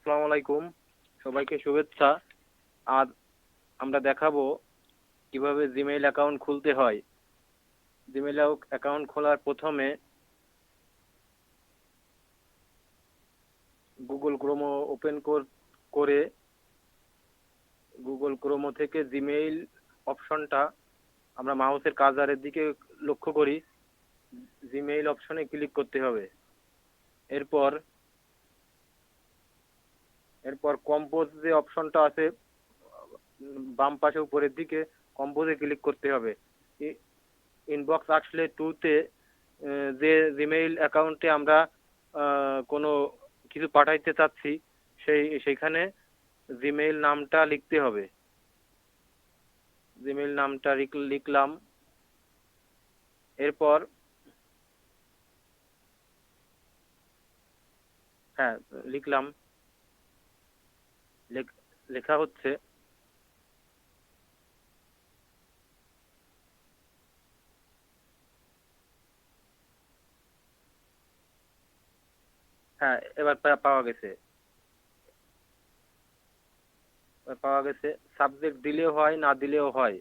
আসসালামু আলাইকুম। সবাইকে শুভেচ্ছা। আজ আমরা দেখাবো কীভাবে জিমেইল অ্যাকাউন্ট খুলতে হয়। জিমেইল অ্যাকাউন্ট খোলার প্রথমে গুগল ক্রোমো ওপেন করে গুগল ক্রোমো থেকে জিমেইল অপশনটা আমরা মাউসের কার্সারের দিকে লক্ষ্য করি। জিমেইল অপশনে ক্লিক করতে হবে। এরপর এরপর কম্পোজ যে অপশনটা আছে, বাম পাশে উপরের দিকে কম্পোজে ক্লিক করতে হবে। ইনবক্স আসলে টুতে যে জিমেইল অ্যাকাউন্টে আমরা কোনো কিছু পাঠাইতে চাচ্ছি, সেই সেইখানে জিমেইল নামটা লিখতে হবে। জিমেইল নামটা লিখলাম। এরপর হ্যাঁ লিখলাম। লেখা হচ্ছে। হ্যাঁ এবার পাওয়া গেছে। পাওয়া গেছে সাবজেক্ট দিলেও হয় না দিলেও হয়।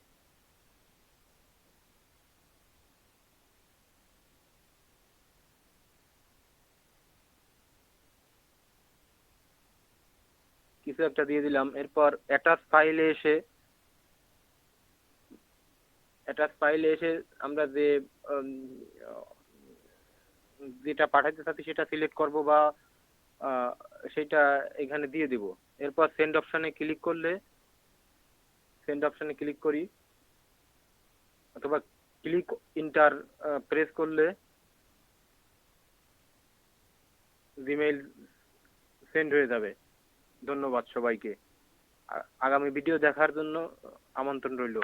কিছু একটা দিয়ে দিলাম। এরপর অ্যাটাচ ফাইলে এসে অ্যাটাচ ফাইলে এসে আমরা যে যেটা পাঠাতে চাচ্ছি সেটা সিলেক্ট করব বা সেটা এখানে দিয়ে দিব। এরপর সেন্ড অপশানে ক্লিক করলে সেন্ড অপশানে ক্লিক করি। অথবা ক্লিক ইন্টার প্রেস করলে জিমেইল সেন্ড হয়ে যাবে। ধন্যবাদ সবাইকে। আগামী ভিডিও দেখার জন্য আমন্ত্রণ রইল।